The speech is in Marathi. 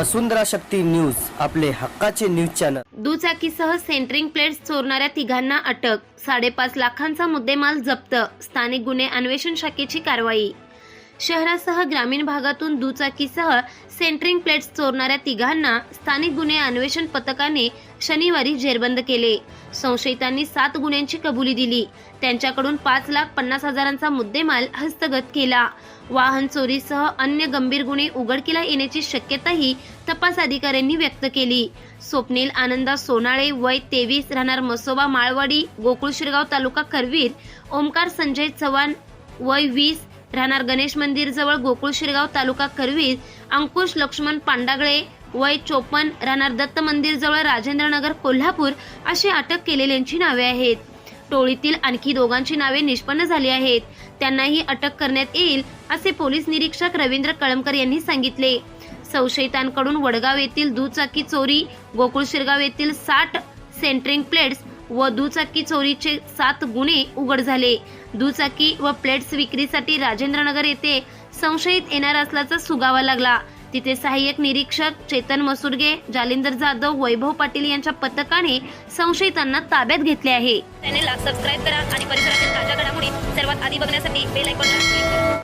वसुंधरा शक्ती न्यूज आपले हक्काचे न्यूज चॅनल. दुचाकीसह सेंटरिंग प्लेट्स चोरणाऱ्या तिघांना अटक साडेपाच लाखांचा मुद्देमाल जप्त स्थानिक गुन्हे अन्वेषण शाखेची कारवाई. शहरासह ग्रामीण भागातून दुचाकीसह सेंटरिंग प्लेट्स चोरणाऱ्या तिघांना स्थानिक गुन्हे अन्वेषण पथकाने शनिवारी जेरबंद केले. संशयितांनी सात गुन्ह्यांची कबुली दिली. त्यांच्याकडून पाच लाख पन्नास हजारांचा मुद्देमाल हस्तगत केला. वाहन चोरीसह अन्य गंभीर गुन्हे उघडकीला येण्याची शक्यताही तपास अधिकाऱ्यांनी व्यक्त केली. स्वप्नील आनंदा सोनाळे वय तेवीस राहणार मसोबा माळवाडी गोकुळ शिरगाव तालुका करवीर ओमकार संजय चव्हाण वय वीस राहणार गणेश मंदिर जवळ गोकुळ शिरगाव तालुका करवीर अंकुश लक्ष्मण पांडागळे वय चोपन राहणार दत्त मंदिर जवळ राजेंद्रनगर कोल्हापूर अशी अटक केलेल्यांची नावे आहेत. टोळीतील आणखी दोघांची नावे निष्पन्न झाली आहेत. त्यांनाही अटक करण्यात येईल असे पोलीस निरीक्षक रवींद्र कळमकर यांनी सांगितले. संशयितांकडून वडगाव येथील दुचाकी चोरी गोकुळ शिरगाव येथील साठ सेंटरिंग प्लेट्स व दुचाकी चोरीचे सात गुन्हे उघड झाले. दुचाकी व प्लेट्स विक्रीसाठी राजेंद्रनगर येथे संशयित येणार असल्याचा सुगावा लागला. तिथे सहाय्यक निरीक्षक चेतन मसुरगे जालिंदर जाधव वैभव पाटील यांच्या पथकाने संशयितांना ताब्यात घेतले आहे. चॅनेलला सबस्क्राईब करा आणि परिसरातील ताज्या घडामोडी सर्वात आधी बघण्यासाठी बेल आयकॉनला क्लिक करा.